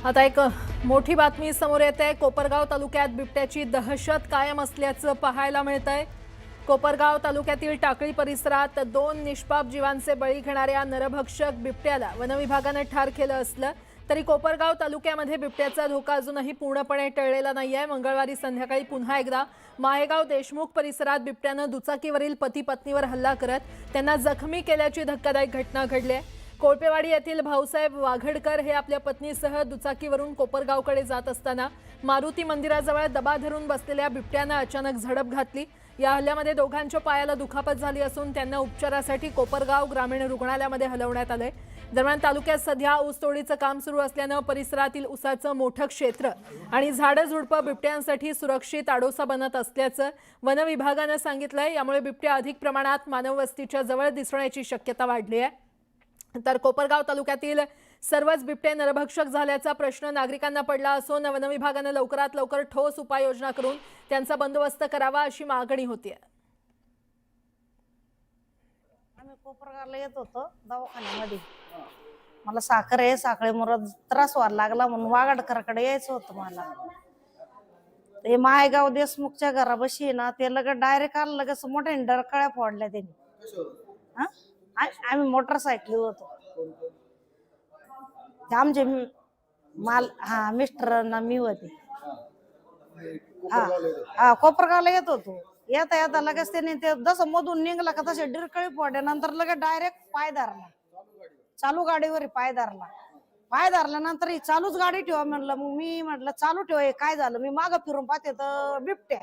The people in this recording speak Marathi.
आता एक मोठी बातमी समोर येत. आहे कोपरगाव तालुक्यात बिबट्याची दहशत कायम असल्याचं पाहायला मिळत आहे कोपरगाव तालुक्यातील टाकळी परिसरात दोन निष्पाप जीवांचे बळी घेणाऱ्या नरभक्षक बिबट्याला वनविभागानं ठार केलं असलं तरी कोपरगाव तालुक्यामध्ये बिबट्याचा धोका अजूनही पूर्णपणे टळलेला नाही आहे मंगळवारी संध्याकाळी पुन्हा एकदा माहेगाव देशमुख परिसरात बिबट्यानं दुचाकीवरील पती पत्नीवर हल्ला करत त्यांना जखमी केल्याची धक्कादायक घटना घडली आहे कोळपेवाडी येथील भाऊसाहेब वाघडकर हे आपल्या पत्नीसह दुचाकीवरून कोपरगावकडे जात असताना मारुती मंदिराजवळ दबा धरून बसलेल्या बिबट्यानं अचानक झडप घातली. या हल्ल्यामध्ये दोघांच्या पायाला दुखापत झाली असून त्यांना उपचारासाठी कोपरगाव ग्रामीण रुग्णालयामध्ये हलवण्यात आलंय. दरम्यान तालुक्यात सध्या ऊसतोडीचं काम सुरू असल्यानं परिसरातील ऊसाचं मोठं क्षेत्र आणि झाडं झुडपं बिबट्यांसाठी सुरक्षित आडोसा बनत असल्याचं वन विभागानं सांगितलंय. यामुळे बिबट्या अधिक प्रमाणात मानववस्तीच्या जवळ दिसण्याची शक्यता वाढली आहे. तर कोपरगाव तालुक्यातील सर्वच बिबटे नरभक्षक झाल्याचा प्रश्न नागरिकांना पडला असून वनविभागानं लवकरात लवकर ठोस उपाययोजना करून त्यांचा बंदोबस्त करावा अशी मागणी होती आम्ही कोपरगावला येत होतो दवाखान्यामध्ये. मला साखर आहे साखरेमुळे त्रास व्हायला लागला म्हणून वागाडकरकडे यायचं होतं मला. ते मायगाव देशमुखच्या घरापाशी आहे ना ते लगेच डायरेक्ट आलं लगेच मोठ्या डरकळ्या फोडल्या त्यांनी. हा? आम्ही मोटरसायकली होतो. ते आमचे माल हा मिस्टर ना मी होते. हा हा कोपरगावला येत होतो. येता येता लगेच त्याने ते जसं मधून निघला का तसे डिरकळी पडले नंतर लगेच डायरेक्ट पाय धरला. चालू गाडीवर पाय धरला. पाय धरल्यानंतर ही चालूच गाडी ठेवा म्हणलं. मग मी म्हटलं चालू ठेवा काय झालं? मी माग फिरून पाहते तर बिबट्या